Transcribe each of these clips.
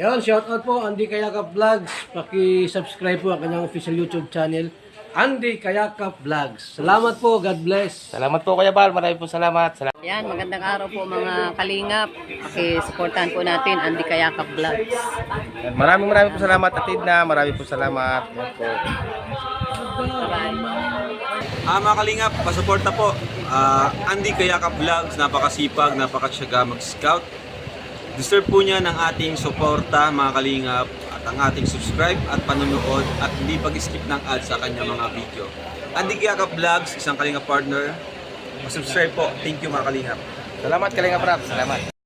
Yan, shout out po Andy Kayakap Vlogs. Paki-subscribe po ang kanyang official YouTube channel, Andy Kayakap Vlogs. Salamat po, God bless. Salamat po Kuya Bal, marami po salamat. Salamat. Yan, magandang araw po mga kalingap. Pakisuportahan po natin Andy Kayakap Vlogs. Maraming maraming po salamat Atid na, marami po salamat. Yan po. Ah, mga kalingap, pasuporta po. Ah, Andy Kayaka Vlogs, napakasipag, napakatsaga mag-scout. Deserve po niya ng ating suporta, mga kalingap, at ang ating subscribe at panonood at hindi pag-skip ng ads sa kanyang mga video. Andy Kayaka Vlogs, isang kalingap partner. Subscribe po. Thank you mga kalingap. Salamat Kalinga Prab, salamat.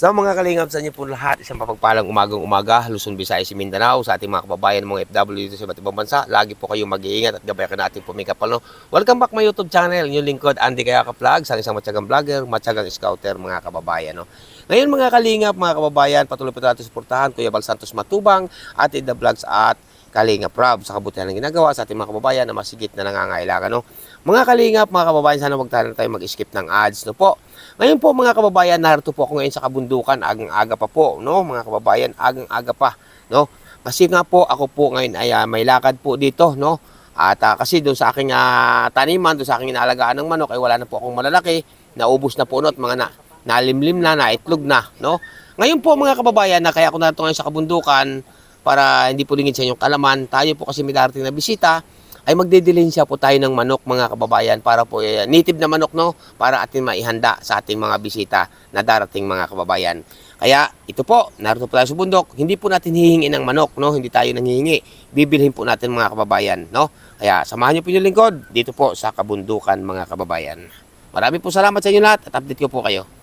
Sa mga kalingap sa inyo po lahat, isang papagpalang umagang umaga, Luzon, Visayas, Mindanao, sa ating mga kababayan, mga FW dito sa iba't ibang bansa, lagi po kayong mag-iingat at gabayan natin po may kapal. No? Welcome back my YouTube channel, inyong lingkod, Andy Kaya Ka Vlog, sa isang matyagang vlogger, matyagang scouter, mga kababayan. No? Ngayon mga kalingap, mga kababayan, patuloy po natin suportahan, Kuya Bal Santos Matubang, at The Vlogs at Kalinga Prab sa kabutihan ng ginagawa sa ating mga kababayan na masigit na nangangailangan. No? Mga kalingap, mga kababayan, sana wag tayo mag-skip ng ads. No po? Ngayon po mga kababayan, narito po ako ngayon sa kabundukan, agang-aga pa po, no? Mga kababayan, agang-aga pa, no? Kasi nga po, ako po ngayon ay ah, may lakad po dito, no? At ah, kasi doon sa aking ah, taniman, doon sa aking inaalagaan ng manok, ay wala na po akong malalaki, naubos na po no, at mga na, nalimlim na, naitlog na, no? Ngayon po mga kababayan, na kaya ako narito ngayon sa kabundukan, para hindi po lingid sa inyong kalaman, tayo po kasi may darating na bisita, ay magdidilinsya po tayo ng manok mga kababayan para po eh, native na manok no para atin maihanda sa ating mga bisita na darating mga kababayan. Kaya ito po, narito po tayo sa bundok, hindi po natin hihingi ng manok no, hindi tayo nanghihingi. Bibilhin po natin mga kababayan no. Kaya samahan niyo po yung lingkod dito po sa kabundukan mga kababayan. Marami po salamat sa inyo lahat at update ko po kayo.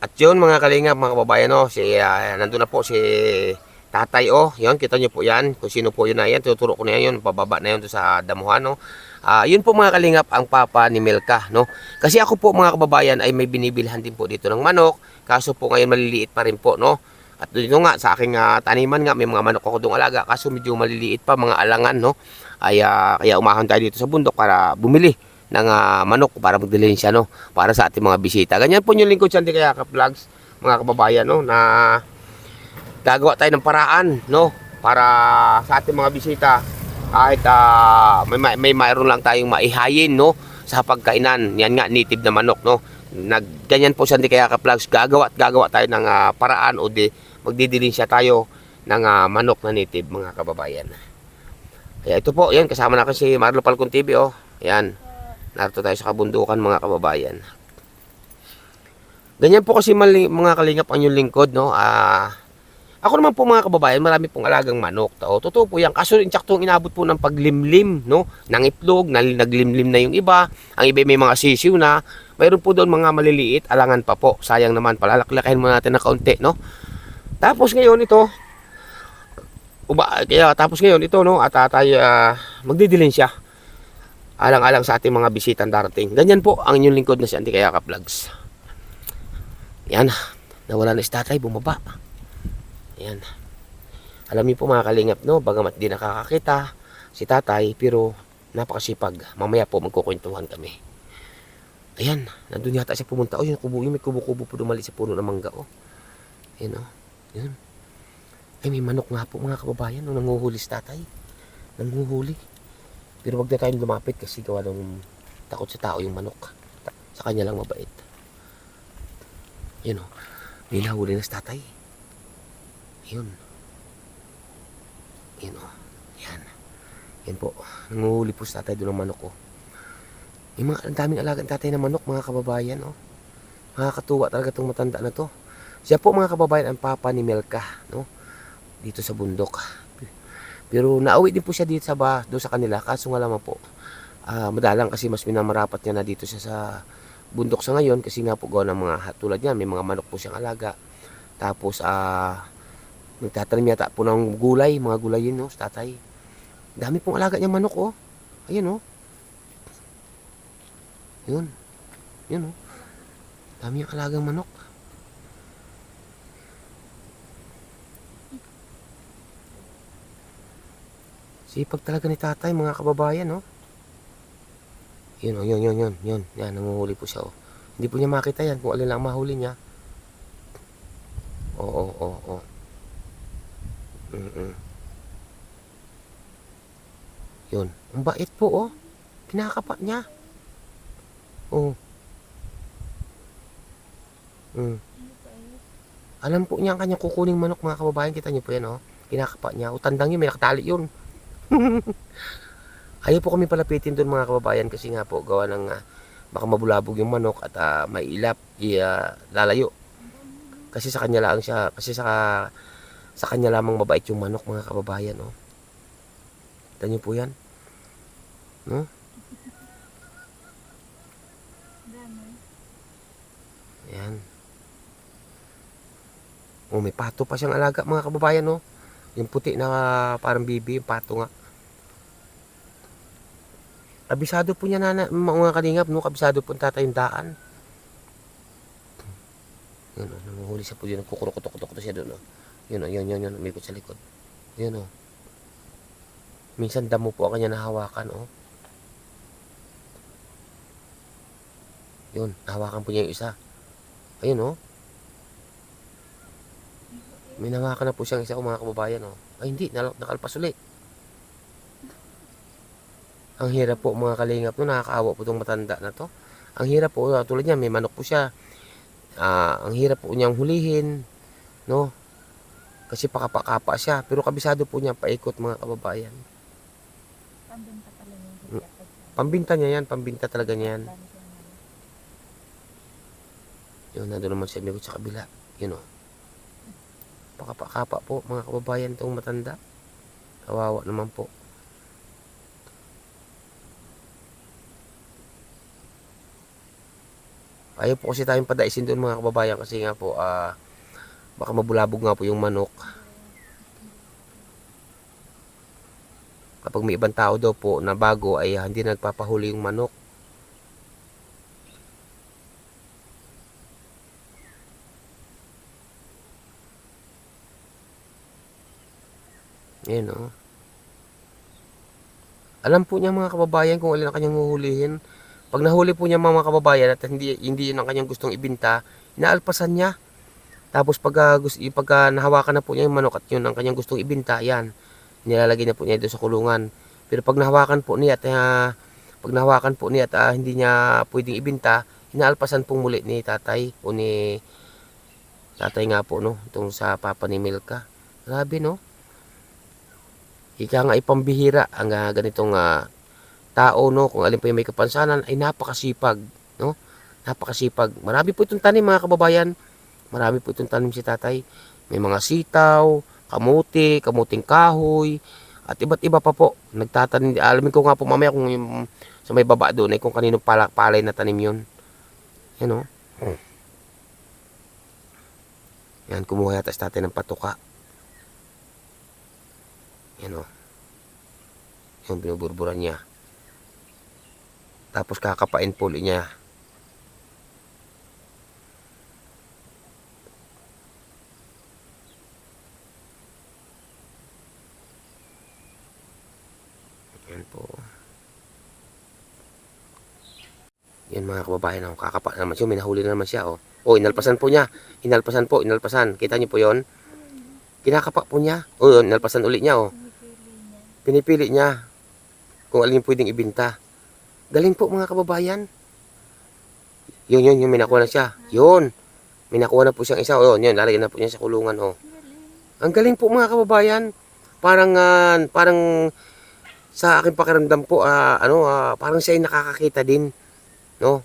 At yun mga kalingap, mga kababayan, no, si, ah, nandun na po si tatay, oh, yun, kita nyo po yan, kung sino po yun na yan, tuturo ko na yan, yun, pababa na yun doon sa damuhan, no. Ah, yun po mga kalingap, ang papa ni Melka, no. Kasi ako po mga kababayan ay may binibilhan din po dito ng manok, kaso po ngayon maliliit pa rin po, no. At dito nga, sa aking ah, taniman nga, may mga manok ako doong alaga, kaso medyo maliliit pa, mga alangan, no. Ay, ah, kaya umahon tayo dito sa bundok para bumili ng ah, manok para magdalhin siya no para sa ating mga bisita. Ganyan po yung lingkod sa Andy Kaya Vlogs mga kababayan no na gagawa tayo ng paraan no para sa ating mga bisita kahit ah, may, may, may mayroon lang tayong maihayin no sa pagkainan. Yan nga native na manok no. Nag ganyan po sa Andy Kaya Vlogs gagawa at gagawa tayo ng ah, paraan o di magdidilin siya tayo ng ah, manok na native mga kababayan. Kaya ito po, yan, kasama natin si Marlo Palcon TV, oh. Yan. Narito tayo sa kabundukan mga kababayan. Ganyan po kasi mali, mga kalingap ang yung lingkod, no? Ah, ako naman po mga kababayan, marami pong alagang manok. O, totoo po yan. Kaso insaktong inabot po ng paglimlim, no? Nang itlog, naglimlim na yung iba. Ang iba may mga sisiw na. Mayroon po doon mga maliliit, alangan pa po. Sayang naman, palalaklakin mo natin na kaunti, no? Tapos ngayon ito, uba, kaya tapos ngayon ito, no? At ah, tayo ah, magdidilin siya alang-alang sa ating mga bisitang darating. Ganyan po ang inyong lingkod na si Auntie Kayaka Vlogs. Yan, nawala na si tatay, bumaba. Yan. Alam niyo po mga kalingap, no, bagamat di nakakakita si tatay, pero napakasipag. Mamaya po magkukwentuhan kami. Ayan, nandun yata siya pumunta. Oh, yung kubo, yung may kubo-kubo po dumali sa puno ng mangga, oh. Yan, oh. Yan. Ay, may manok nga po mga kababayan, no, nanguhuli si tatay. Nanguhuli. Pero wag na tayong lumapit kasi gawa ng takot sa tao yung manok. Sa kanya lang mabait. Yun o. May nahuli na si tatay. Yun. Yun o. Yan. Yan po. Nanguhuli po si tatay doon ng manok o. Yung mga ang daming alagang tatay na manok mga kababayan o. Nakakatuwa talaga itong matanda na to. Siya po mga kababayan ang papa ni Melka. No? Dito sa bundok. Pero nauwi din po siya dito sa ba, doon sa kanila. Kaso nga lamang po, ah, madalang kasi mas minamarapat niya na dito siya sa bundok sa ngayon kasi nga po gawa ng mga tulad niya, may mga manok po siyang alaga. Tapos ah nagtatanim yata po ng gulay, mga gulay yun no, tatay. Dami pong alaga niya manok oh. Ayun oh. Yun. Yun oh. Dami yung alagang manok. Sipag talaga ni tatay, mga kababayan, no? Yun, oh, yun, yun, yun, yun. Yan, nanguhuli po siya, oh. Hindi po niya makita yan kung alin lang mahuli niya. Oo, oo, oo. Mm-mm. Yun. Ang bait po, oh. Kinakapa niya. Oh. Mm. Alam po niya ang kanyang kukuning manok, mga kababayan. Kita niyo po yan, oh. Kinakapa niya. O, tandang yun, may nakatali yun. Ayaw po kami palapitin doon, mga kababayan, kasi nga po, gawa ng ah, baka mabulabog yung manok at ah, may ilap, i, ah, lalayo. Kasi sa kanya lang siya, kasi sa sa kanya lamang mabait yung manok, mga kababayan, oh. Kita niyo po yan. No? Yan. Oh, may pato pa siyang alaga, mga kababayan, no? Yung puti na parang bibi, yung pato nga. Kabisado po niya na, mga kalingap, no? Kabisado po ang tatay yung daan. Yun, oh, nanguhuli siya po yun. Kukurukutok-kutok siya doon, oh. Yun, oh, yun, yun, yun. Umikot sa likod. Yun, oh. Minsan damo po ang kanya nahawakan, oh. Yun, nahawakan po niya yung isa. Ayun, oh. May nahawakan na po siyang isa, oh, mga kababayan, oh. Ay, hindi, nakalpas uli. Ang hirap po, mga kalingap, no, nakakaawa po itong matanda na to. Ang hirap po, ah, tulad niya, may manok po siya. Ah, ang hirap po niyang hulihin, no? Kasi pakapakapa siya, pero kabisado po niya paikot mga kababayan. Mm. Pambinta niya yan, pambinta talaga niya yan. Yun, nandun naman siya, sa kabila. Yun o. Pakapakapa po, mga kababayan itong matanda. Kawawa naman po. Ayaw po kasi tayong padaisin doon mga kababayan kasi nga po, ah, baka mabulabog nga po yung manok. Kapag may ibang tao daw po na bago ay ah, hindi nagpapahuli yung manok. Ayan o. Alam po niya mga kababayan kung alin ang kanyang huhulihin. Pag nahuli po niya mga kababayan at hindi, hindi yun ang kanyang gustong ibinta, inaalpasan niya. Tapos pag, uh, pag ah, nahawakan na po niya yung manok at yun ang kanyang gustong ibinta, yan. Nilalagay na po niya doon sa kulungan. Pero pag nahawakan po niya at ah, pag nahawakan po niya at ah, hindi niya pwedeng ibinta, inaalpasan pong muli ni tatay o ni tatay nga po no, itong sa papa ni Milka. Grabe no. Ika nga ipambihira ang ah, ganitong ah, tao no, kung alin po yung may kapansanan ay napakasipag, no? Napakasipag. Marami po itong tanim mga kababayan. Marami po itong tanim si tatay. May mga sitaw, kamuti, kamuting kahoy, at iba't iba pa po. Nagtatanim. Alamin ko nga po mamaya kung yung sa may baba doon ay kung kanino pala, palay na tanim yun. Yan o. Yan, kumuha yata si tatay ng patuka. Yan o. Yung binuburburan niya. Tapos kakapain po niya. Yan po. Yan mga kababayan, oh, kakapa naman siya. May nahuli na naman siya. Oh. oh, inalpasan po niya. Inalpasan po, inalpasan. Kita niyo po yon Kinakapa po niya. Oh, inalpasan ulit niya. Oh. Pinipili niya kung alin pwedeng ibinta. Galing po mga kababayan. Yun, yun, yun, may nakuha na siya. Yun. May nakuha na po siyang isa. Oh, yun, lalagyan na po niya sa kulungan. Oh. Ang galing po mga kababayan. Parang, ah, parang sa aking pakiramdam po, ah, ano, ah, parang siya ay nakakakita din. No?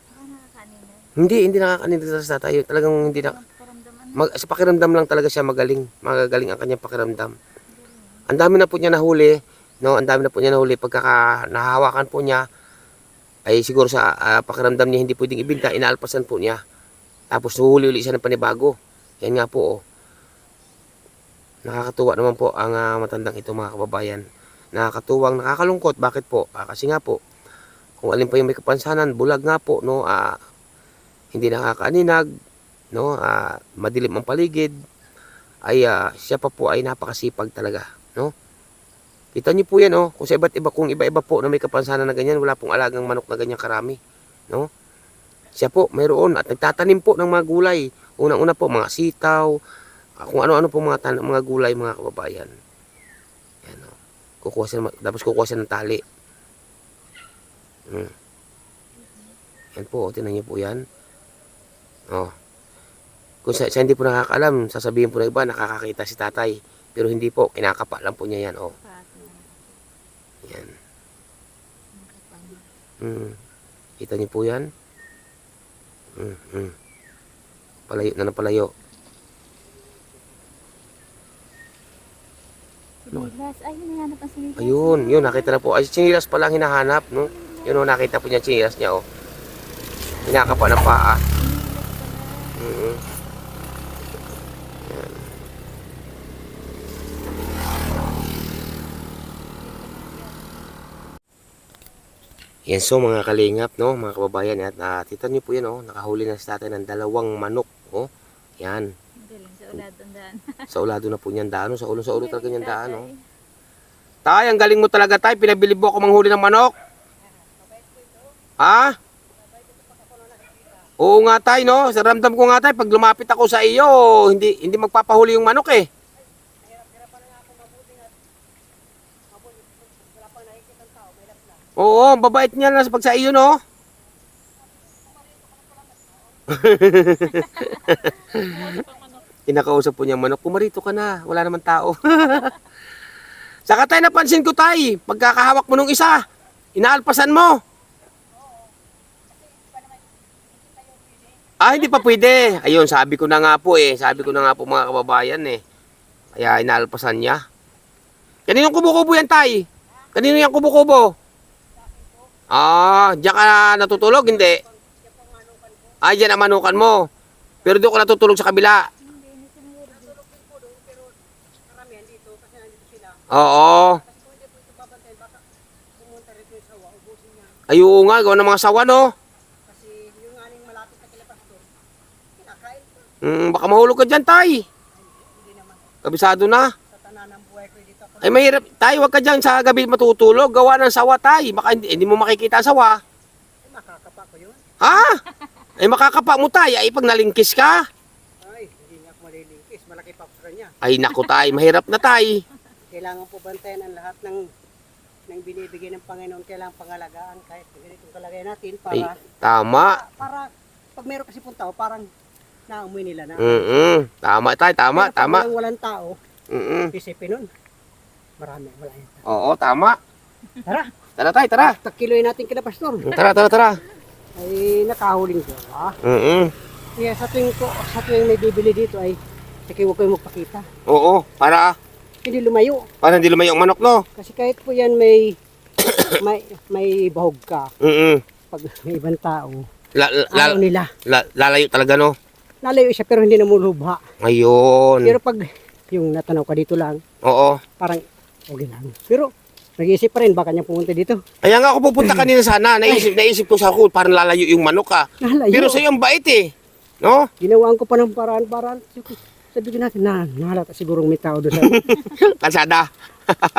Hindi, hindi nakakaninda sa tayo. Talagang hindi na, mag, sa pakiramdam lang talaga siya magaling. Magagaling ang kanyang pakiramdam. Ang dami na po niya nahuli. No, ang dami na po niya nahuli. Pagkaka nahawakan po niya, ay siguro sa ah, pakiramdam niya hindi pwedeng ibinta, inaalpasan po niya. Tapos nuhuli uli siya ng panibago. Yan nga po, oh. Nakakatuwa naman po ang ah, matandang ito mga kababayan. Nakakatuwang, nakakalungkot. Bakit po? Ah, kasi nga po, kung alin pa yung may kapansanan, bulag nga po, no? Ah, hindi nakakaaninag, no? Ah, madilim ang paligid, ay ah, siya pa po ay napakasipag talaga, no? Kita niyo po yan, oh. Kung sa iba't iba, kung iba-iba po na may kapansanan na ganyan, wala pong alagang manok na ganyan karami, no? Siya po, mayroon at nagtatanim po ng mga gulay. Unang-una po, mga sitaw, ah, kung ano-ano po mga, tan- mga gulay, mga kababayan. Yan o. Kukuha siya, tapos kukuha siya ng tali. Hmm. Yan po, tinan niyo po yan. Oh. Kung sa hindi po nakakaalam, sasabihin po na iba, nakakakita si tatay. Pero hindi po, kinakapa lang po niya yan. Oh. Yan. Hmm. Kita niyo po yan? Hmm, hmm. Palayo na ng palayo. Sinilas. Ay, hinahanap ang sinilas. Ayun, yun, nakita na po. Ay, chinilas pa lang hinahanap, no? Yun, oh, nakita po niya chinilas niya, oh. Hinakapa ng paa. Mm Yan. Yan so mga kalingap, no, mga kababayan, at uh, tita niyo po yan, oh, nakahuli na si tatay ng dalawang manok, oh. Yan, Galing sa ulad ang daan. sa ulado na po niyan daan, oh. sa ulo sa ulo talaga niyan daan, oh. Tay, ang galing mo talaga, tay. Pinabili mo ako manghuli ng manok. Ha? Oo nga, tay, no? Sa ramdam ko nga, tay, pag lumapit ako sa iyo, hindi hindi magpapahuli yung manok, eh. Oo, babait niya na pag sa iyo, no? Kinakausap po niya manok, pumarito ka na, wala naman tao. Saka tayo napansin ko tay, pagkakahawak mo nung isa, inaalpasan mo. Ah, hindi pa pwede. Ayun, sabi ko na nga po eh. Sabi ko na nga po mga kababayan eh. Kaya inaalpasan niya. Kaninong kubo-kubo yan tay? Kanino yung kubo-kubo? Ah, diyan ka natutulog? Hindi. Ah, diyan ang manukan mo. Pero doon ka natutulog sa kabila. Oo. Ay, oo nga, gawa ng mga sawa, no? Mm, baka mahulog ka dyan, tay. Kabisado na. Ay, mahirap. Tay, wag ka dyan sa gabi matutulog. Gawa ng sawa, tay. Baka hindi, hindi mo makikita ang sawa. Makakapa ko yun. Ha? Ay, makakapa mo, tay. Ay, pag nalingkis ka. Ay, hindi niya ako malilingkis. Malaki pa sa kanya. Ay, naku, tay. Mahirap na, tay. Kailangan po bantayan ang lahat ng ng binibigay ng Panginoon. Kailangan pangalagaan kahit ganitong kalagay natin Ay, para, tama. para, pag meron kasi pong tao, parang naamoy nila na. Mm Tama, tay. Tama, Pero tama. walang, walang tao, Mm isipin nun. Marami, wala yan. Oo, tama. Tara, Tara, tay. Tara. takiloy natin kina Pastor. Tara, tara, tara. Ay, nakahuling gawa. Mm Kaya sa tuwing, ko, sa tuwing may bibili dito ay, sige huwag kayo magpakita. Oo, para, Hindi lumayo. para hindi lumayo ang manok, no? Kasi kahit po yan may, may, may bahog ka, Mm pag may ibang tao, La, la, la, ayaw nila. la- lalayo talaga, no? Lalayo siya pero hindi namulubha. Ayun. Pero pag yung natanaw ka dito lang, Oo. parang okay lang. Pero nag-iisip pa rin baka niya pumunta dito. Kaya nga ako pupunta kanina sana. Naisip, naisip ko sa ako, parang lalayo yung manok, ka. Nalayo. Pero sa'yo ang bait, eh. No? Ginawaan ko pa ng paraan-paraan. Sabi ko natin, na, nahalata siguro may tao doon. sa Kalsada.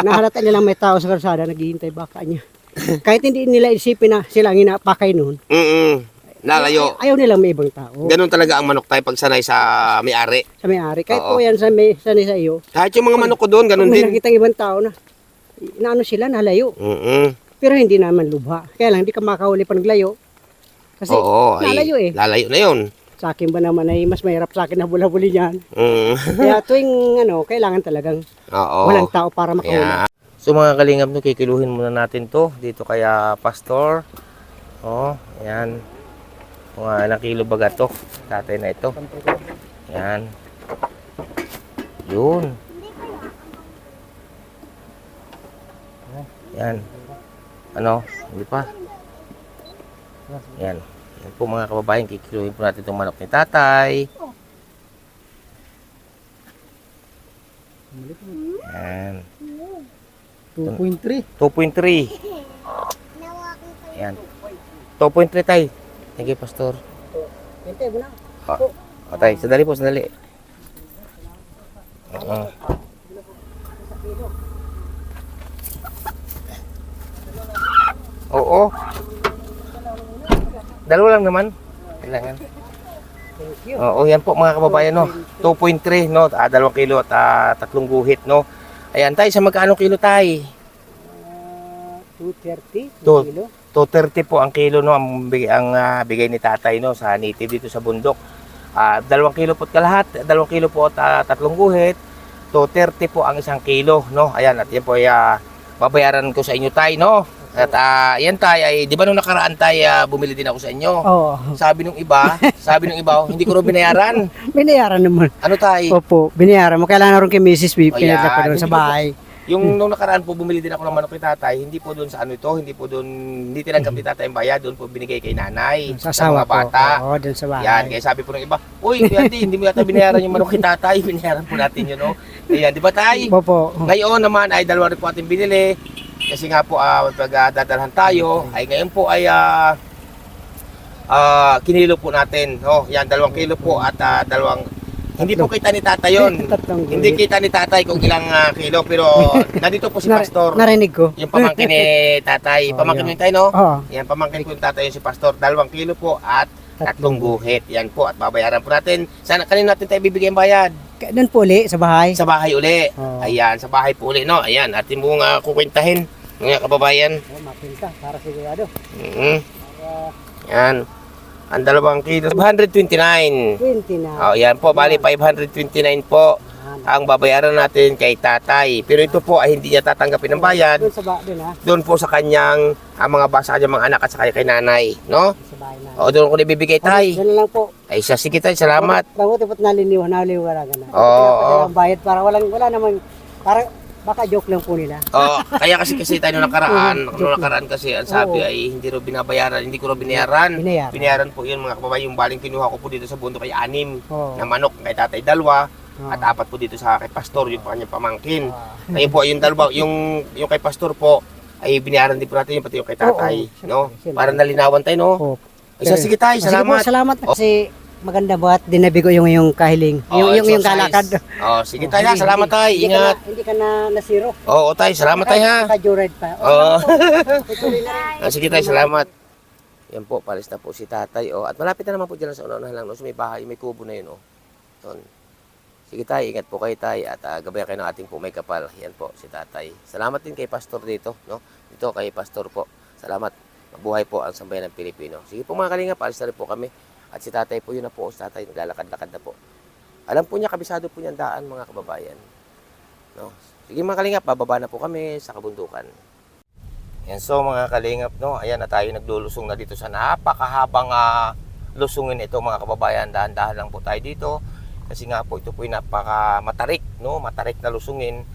nahalata nila may tao sa kalsada, naghihintay baka niya. Kahit hindi nila isipin na sila ang inapakay noon, Mm Lalayo. ay- ayaw nilang may ibang tao. Ganun talaga ang manok tayo pag sanay sa may-ari. Sa may-ari. Kahit Oo. po yan sa, may, sa, sa iyo, Kahit yung mga manok ko doon, ganun kung may din. nakita ibang tao na, na ano sila, nalayo. Mm Pero hindi naman lubha. Kaya lang, hindi ka makahuli pa naglayo. Kasi Oo. ay, nalayo eh. Lalayo na yun. Sa akin ba naman ay mas mahirap sa akin na bulabuli niyan. Mm. Kaya tuwing ano, kailangan talagang Oo. walang tao para makahuli. Yeah. So mga kalingap no, kikiluhin muna natin to dito kaya pastor. Oh, ayan. Mga ilang kilo baga to. Tatay na ito. Ayan. Yun. Ayan. Ano? Hindi pa. Ayan. Ayan po mga kababayan, kikiluhin po natin itong manok ni tatay. Ayan. 2.3. 2.3. Ayan. 2.3 tay. Thank you, Pastor. Hintay mo na. O tay, sandali po, sandali. Oo. Oo. Dalawa lang naman. Kailangan. Thank you. Oo, yan po mga kababayan, no. 2.3, no. Ah, dalawang kilo at ah, tatlong guhit, no. Ayan, tay, sa magkano kilo, tay? Ah, 230 Two- kilo. 230 po ang kilo, no. Ang, ang ah, bigay ni tatay, no, sa native dito sa bundok. Ah, dalawang kilo po at kalahat, dalawang kilo po at ah, tatlong guhit. 230 po ang isang kilo, no. Ayan, at yan po ay ah, babayaran ko sa inyo, tay, no. At ah, yan tay, ay, di ba nung nakaraan tay, ah, bumili din ako sa inyo. Oo. Sabi nung iba, sabi nung iba, hindi ko rin binayaran. Binayaran naman. Ano tay? Opo, binayaran mo. Kailangan na rin kay Mrs. Pinadala ko doon sa bahay. Yung nung nakaraan po bumili din ako ng manok kay tatay, hindi po doon sa ano ito, hindi po doon, hindi tinanggap ni tatay ang bayad, doon po binigay kay nanay, Sa sa mga bata. Oo, doon sa bahay. Yan, kaya sabi po ng iba, Uy, Kuya hindi mo yata binayaran yung manok kay tatay, binayaran po natin yun, no? Ayan, di ba tay? Opo. Ngayon naman ay dalawa rin po ating binili, kasi nga po ah, pag ah, dadalhan tayo, ay ngayon po ay ah, ah, kinilo po natin, no? Yan, dalawang kilo po at ah, dalawang, hindi po kita ni tatay yun. Tatlong Hindi kita ni tatay kung ilang ah, kilo, pero nandito po si Nar- Pastor. Narinig ko. Yung pamangkin ni tatay. Oh, Pamangkin yan. yung tayo, no? Oo. Yan, pamangkin ko yung tatay yung si Pastor. Dalawang kilo po at tatlong guhit. Yan po, at babayaran po natin. Sana kanino natin tayo bibigyan bayad? Ka- Doon po uli, sa bahay. Sa bahay uli. Oo. Ayan, sa bahay po uli, no? Ayan, atin mo nga kukwentahin, mga kababayan. Oh, mapinta, para sigurado. Mhm. Yan. Ang dalawang kilo, 529. 20 na. Oh, yan po, bali 529 po ang babayaran natin kay tatay. Pero ito po ay hindi niya tatanggapin ng bayad. Doon sa bahay, doon ha. doon po sa kanyang ang mga basa kanyang mga anak at sa kay nanay, no? Sa bahay na. O doon ko nabibigay tay. Doon lang po. Ay siya sige tay, salamat. Mabuti po't naliniwan, naliniwan ka na. Oo. Kaya ang bayad para walang, wala namang, para, baka joke lang po nila. O kaya kasi kasi tayo nung nakaraan, Oo, nung nakaraan kasi ang sabi Oo. ay hindi ro binabayaran, hindi ko ro binayaran. Binayaran. Binayaran po 'yun mga kababayan, yung baling kinuha ko po dito sa bundok kay anim Oo. na manok kay tatay dalawa Oo. at apat po dito sa kay pastor yung kanyang pamangkin. Oo. Ayun po yung dalawa, yung yung kay pastor po ay binayaran din po natin yung pati yung kay tatay, Oo, no? siyempre, siyempre. Para nalinawan tayo, no? Oo. Ay, siya, sige tayo, Sige po, salamat. salamat. Oh. Kasi maganda ba at dinabigo yung yung kahiling. Yung, Oh, yung, yung exercise. galakad. Oh, sige Oh, tayo, ha. salamat tayo. hindi ka Ingat. Hindi ka na nasiro. Oo, tayo, salamat tayo ha. Naka-joyride pa. Oo. Tuloy na rin. Ah, sige tayo, salamat. Yan po, palis na po si tatay. Oh, at malapit na naman po dyan sa unahan lang. No? So may bahay, may kubo na yun. Oh. Yun. Sige tayo, ingat po kayo tayo. At uh, gabayan kayo ng ating po may kapal. Yan po, si tatay. Salamat din kay pastor dito. No? Dito kay pastor po. Salamat. Mabuhay po ang sambayan ng Pilipino. Sige po mga kalinga, palis na rin po kami. At si tatay po, yun na po. Si tatay, naglalakad-lakad na po. Alam po niya, kabisado po niya ang daan, mga kababayan. No? Sige mga kalingap, bababa na po kami sa kabundukan. Yan, so mga kalingap, no, ayan na tayo naglulusong na dito sa napakahabang ah, lusungin ito mga kababayan. Dahan-dahan lang po tayo dito. Kasi nga po ito po yung napaka matarik, no, matarik na lusungin.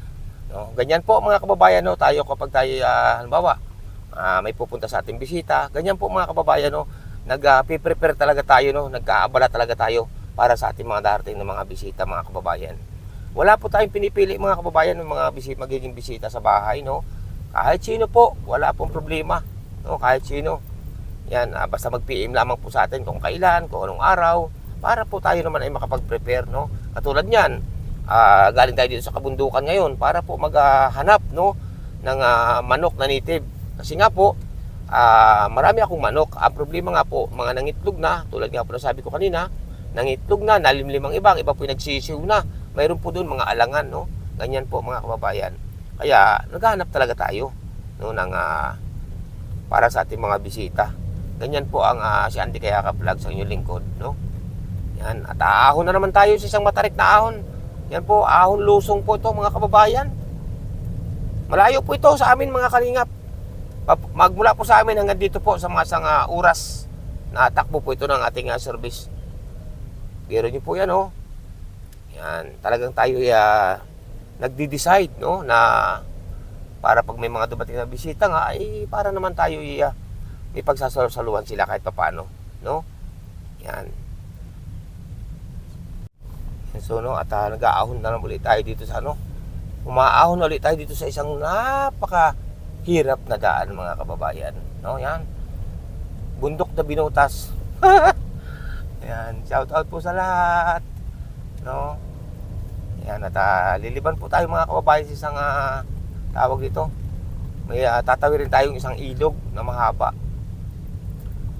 No? Ganyan po mga kababayan, no, tayo kapag tayo, ah, halimbawa, ah, may pupunta sa ating bisita, ganyan po mga kababayan, no, nag-prepare talaga tayo, no, nagkaabala talaga tayo para sa ating mga darating na mga bisita, mga kababayan. Wala po tayong pinipili mga kababayan ng mga bisita, magiging bisita sa bahay, no. Kahit sino po, wala pong problema. No, kahit sino. Yan, ah, basta mag-PM lamang po sa atin kung kailan, kung anong araw, para po tayo naman ay makapag-prepare, no. Katulad niyan, ah, galing tayo dito sa kabundukan ngayon para po maghanap, no, ng ah, manok na native. Kasi nga po, ah, marami akong manok. Ang problema nga po, mga nangitlog na, tulad nga po na sabi ko kanina, nangitlog na, nalimlimang ibang, iba po yung nagsisiw na. Mayroon po doon mga alangan, no. Ganyan po mga kababayan. Kaya naghahanap talaga tayo no ng ah, para sa ating mga bisita. Ganyan po ang ah, si Andy Kayaka Vlog sa inyong lingkod, no? Yan, at ahon na naman tayo sa isang matarik na ahon. Yan po, ahon lusong po ito mga kababayan. Malayo po ito sa amin mga kalingap. Magmula po sa amin hanggang dito po sa mga sang ah, oras na takbo po ito ng ating ah, service. Pero niyo po yan, oh. Yan, talagang tayo uh, nagdi-decide no na para pag may mga dumating na bisita nga ay para naman tayo iya may pagsasaluhan sila kahit papaano no yan so no at uh, nag-aahon na naman ulit tayo dito sa ano umaahon na ulit tayo dito sa isang napaka hirap na daan mga kababayan no yan bundok na binutas yan shout out po sa lahat no yan, at ah, liliban po tayo mga kababayan sa isang ah, tawag dito. May uh, tatawirin tayong isang ilog na mahaba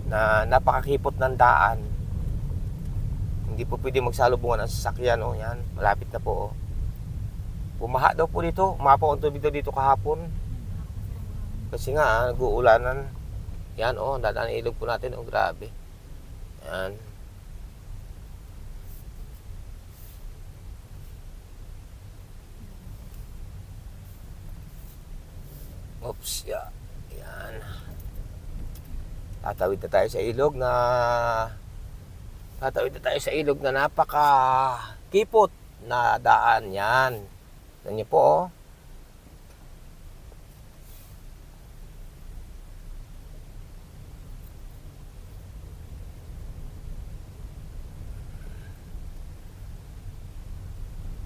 na napakakipot ng daan. Hindi po pwede magsalubungan ang sasakyan, oh. Yan, malapit na po, oh. Bumaha daw po dito. Umapaw ang tubig dito kahapon. Kasi nga, ah, nag-uulanan. Yan, oh, dadaan ilog po natin, oh, grabe. Yan. Oops, ya. Yan. Tatawid na tayo sa ilog na Tatawid na tayo sa ilog na napaka kipot na daan yan. Tignan niyo po oh.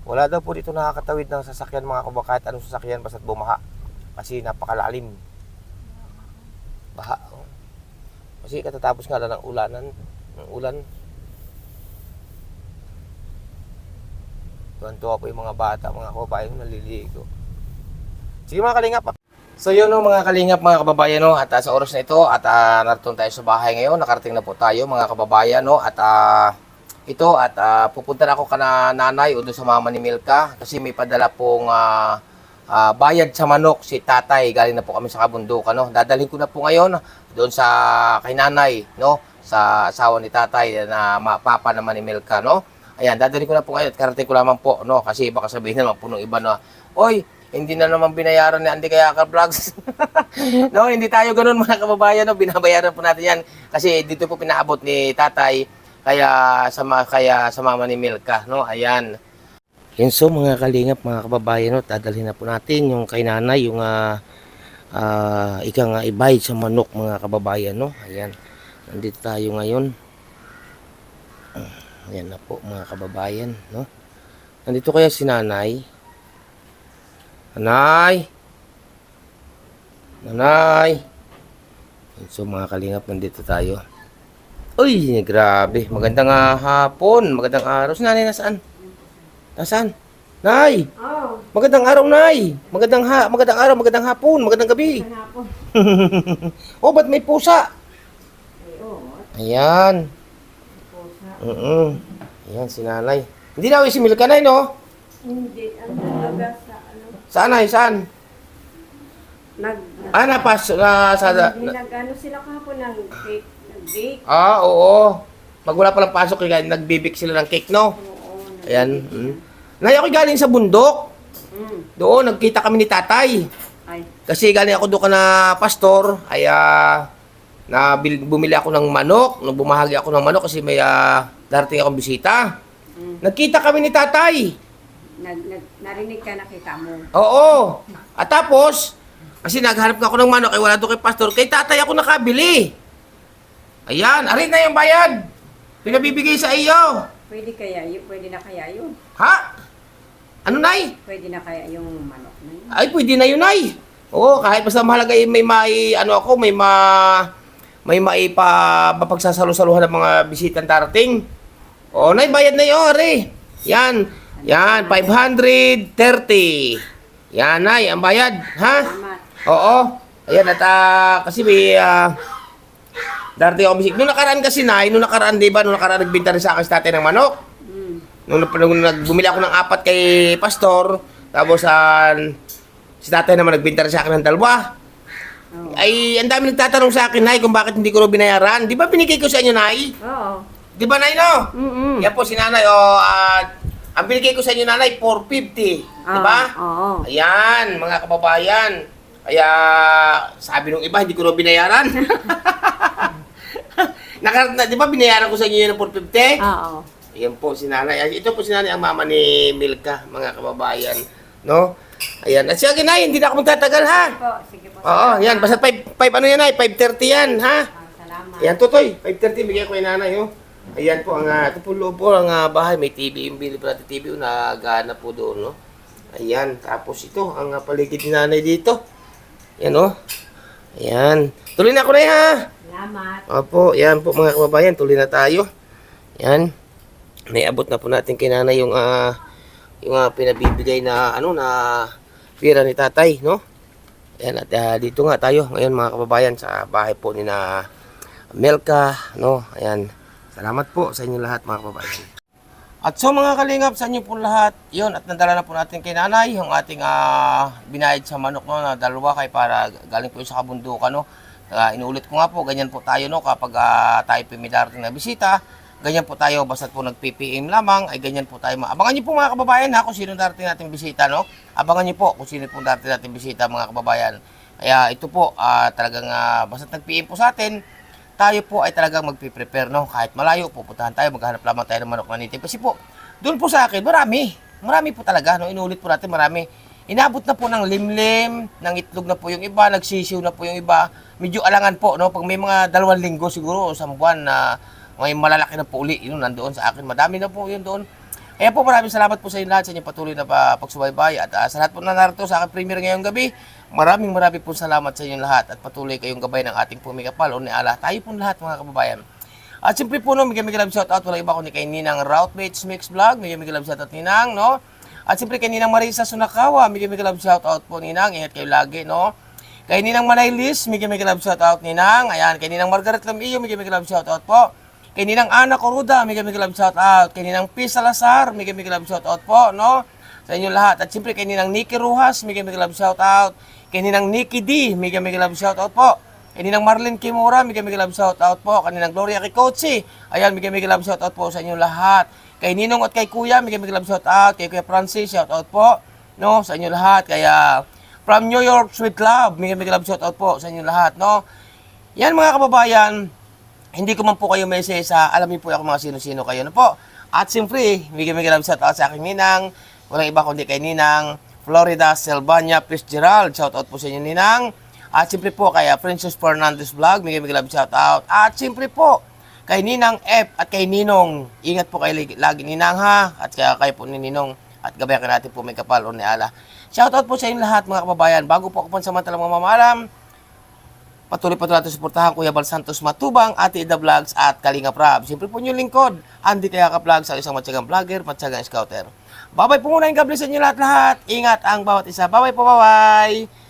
Wala daw po dito nakakatawid ng sasakyan mga kabak kahit anong sasakyan basta't bumaha. Kasi napakalalim. Baha. Oh. Kasi katatapos nga lang ng ulanan. Ng ulan. Tuwan-tuwa po yung mga bata, mga kababayan naliligo. Sige mga kalingap. So yun no, mga kalingap, mga kababayan no, at ah, sa oras na ito, at uh, narito tayo sa bahay ngayon, nakarating na po tayo mga kababayan no, at ah, ito, at ah, pupunta na ako kana nanay o doon sa mama ni Milka, kasi may padala pong ah, ah, bayad sa manok si tatay, galing na po kami sa kabundukan no. Dadalhin ko na po ngayon doon sa kay nanay no, sa asawa ni tatay na ma- papa naman ni Milka no. Ayan, dadalhin ko na po ngayon at karating ko lamang po, no? Kasi baka sabihin naman po nung iba na, Oy, hindi na naman binayaran ni Andy Kayaka Vlogs. no, hindi tayo ganun mga kababayan, no? Binabayaran po natin yan. Kasi dito po pinaabot ni tatay, kaya sa, kaya sa mama ni Milka, no? Ayan. Yan so mga kalingap, mga kababayan, no? Dadalhin na po natin yung kay nanay, yung uh, uh, ika nga ibayad sa manok, mga kababayan, no? Ayan. Nandito tayo ngayon. Ayan na po mga kababayan, no? Nandito kaya si nanay. Nanay! Nanay! Ayan, So mga kalingap, nandito tayo. Uy, grabe. Magandang ah, hapon. Magandang araw. Si nanay nasaan? Nasaan? Nay! Magandang araw, Nay! Magandang, ha magandang araw, magandang hapon, magandang gabi. oh, ba't may pusa? Ayan. Oo. Ayan, si nanay. Hindi na si Milka Nay, no? Hindi, ang talaga sa ano, Saan, Nay? Saan? nag, Ah, napas, na, sa, na, nag-ano sila kahapon ng cake, nag-bake. ah, oo. Magwala palang pasok, kaya nagbibik sila ng cake, no? Ayan. Mm. Nay, galing sa bundok. Doon, nagkita kami ni tatay. Ay, Kasi galing ako doon ka na pastor, ay ah, na bil- bumili ako ng manok, nung bumahagi ako ng manok kasi may ah, darating akong bisita. Nagkita kami ni tatay. nag, nag, narinig ka nakita mo. Oo. At tapos, kasi naghanap ako ng manok, ay wala doon kay pastor, kay tatay ako nakabili. Ayan, arin na yung bayad. Pinabibigay sa iyo. Pwede kaya, yun, pwede na kaya yun. Ha? Ano, Nay? Pwede na kaya yung manok na yun. Ay, pwede na yun, Nay. Oo, kahit basta mahalaga eh, may mai, ano ako, may ma, may maipa, mapagsasalu-saluhan ng mga bisitang darating. Oo, Nay, bayad na yun, Ari. Yan, yan, 530. Yan, Nay, ang bayad, ha? Salamat. Oo. Ayan, at ah, kasi may, ah, darating ako bisita. Nung nakaraan kasi, Nay, nung nakaraan, di ba, nung nakaraan nagbinta rin sa akin si tatay ng manok. Mm. Nung, nung nagbumili ako ng apat kay pastor, tapos ah, si tatay naman nagbenta rin sa akin ng dalawa. Oo. Ay, ang dami nagtatanong sa akin, Nay, kung bakit hindi ko ro binayaran. Di ba binigay ko sa inyo, Nay? Oo. Di ba, Nay, no? Mm-mm. Yan po si Nanay, oh, ah, ang binigay ko sa inyo, Nanay, 450. Di ba? Oo. Ayan, mga kababayan. Kaya, sabi nung iba, hindi ko ro binayaran. Naka, na, di ba binayaran ko sa inyo yun ng 450? Oo. Ayan po si nanay. Ay, Ito po si nanay ang mama ni Milka, mga kababayan. No? Ayan. At sige na, hindi na ako magtatagal ha. Po, sige po. Oo, yan. Basta 5, 5 ano yan ay, 5.30 yan ha. Ah, salamat. Ayan, tutoy. 5.30, bigyan ko yung nanay oh. Ayan po, ang, uh, ito po loob po ang ah, bahay. May TV, yung bili po natin TV, oh, nagana po doon, no? Ayan, tapos ito, ang ah, paligid ni nanay dito. Ayan, oh. Ayan. Tuloy na ako na ha. Salamat. Opo, yan po mga kababayan, tuloy na tayo. Yan. May abot na po natin kay nanay yung ah yung ah, pinabibigay na ano na pira ni tatay, no? Yan at ah, dito nga tayo ngayon mga kababayan sa bahay po ni na Melka, no? Ayan. Salamat po sa inyo lahat mga kababayan. At so mga kalingap, sa inyo po lahat, yun, at nadala na po natin kay nanay, yung ating ah, binayad sa manok no, na dalawa kay para galing po sa kabundukan. No. Ah, inuulit ko nga po, ganyan po tayo no, kapag ah, tayo po may darating na bisita, ganyan po tayo, basta po nag-PPM lamang, ay ganyan po tayo. Abangan niyo po mga kababayan ha, kung sino darating natin bisita. No? Abangan niyo po kung sino po darating natin bisita mga kababayan. Kaya ito po, ah, talagang ah, basta nag-PM po sa atin, tayo po ay talagang magpiprepare, no? Kahit malayo, pupuntahan tayo, maghanap lamang tayo ng manok na native. Kasi po, doon po sa akin, marami. Marami po talaga, no? Inulit po natin, marami. Inabot na po ng limlim, ng itlog na po yung iba, nagsisiw na po yung iba. Medyo alangan po, no? Pag may mga dalawang linggo siguro, o isang buwan na may malalaki na po uli, yun, nandoon sa akin. Madami na po yun doon. Kaya po maraming salamat po sa inyo lahat sa inyong patuloy na pa- pagsubaybay at ah, sa lahat po na narito sa aking premiere ngayong gabi. Maraming maraming po salamat sa inyong lahat at patuloy kayong gabay ng ating pumikapal o ni Allah. Tayo po lahat mga kababayan. At siyempre po no, may may love shoutout wala iba kundi kay Ninang Routemates Mix Vlog, may may love shoutout Ninang, no? At siyempre kay Ninang Marisa Sunakawa, may may love shoutout po Ninang, ingat kayo lagi, no? Kay Ninang Manaylis, may may love shoutout Ninang. Ayan, kay Ninang Margaret Lamiyo, may may love shoutout po. Kay Ninang Ana Coruda, may may love shoutout. Kay Ninang P. Salazar, may may love shoutout po, no? Sa inyo lahat. At siyempre kay Ninang Nikki Ruhas, may may love shoutout. Kay Ninang Nikki D, may may love shoutout po. Kay Ninang Marlene Kimura, may may love shoutout po. Kay Ninang Gloria Kikochi, ayan, may may love shoutout po sa inyo lahat. Kay Ninong at kay Kuya, may may love shoutout. Kay Kuya Francis, shoutout po, no? Sa inyo lahat. Kaya from New York Sweet Club, may may love shoutout po sa inyo lahat, no? Yan mga kababayan, hindi ko man po kayo message sa alam niyo po ako mga sino-sino kayo na po. At siyempre, bigyan bigyan lang shout out sa aking ninang. Walang iba kundi kay Ninang Florida Selvania Fitzgerald. Shout out po sa inyo Ninang. At siyempre po kay ah, Princess Fernandez Vlog. Bigyan bigyan shout out. At siyempre po kay Ninang F at kay Ninong. Ingat po kayo lagi Ninang ha. At kaya kayo po ni Ninong. At gabayan ka natin po may kapal o ni Ala. Shout out po sa inyo lahat mga kababayan. Bago po ako pansamantalang mamamalam, Patuloy pa natin suportahan Kuya Bal Santos Matubang, Ate Ida Vlogs at Kalinga Prab. Siyempre po yung lingkod, Andy Kaya Ka Vlogs, ang isang matyagang vlogger, matyagang scouter. Babay po muna yung God bless sa inyo lahat-lahat. Ingat ang bawat isa. Babay po, bye-bye!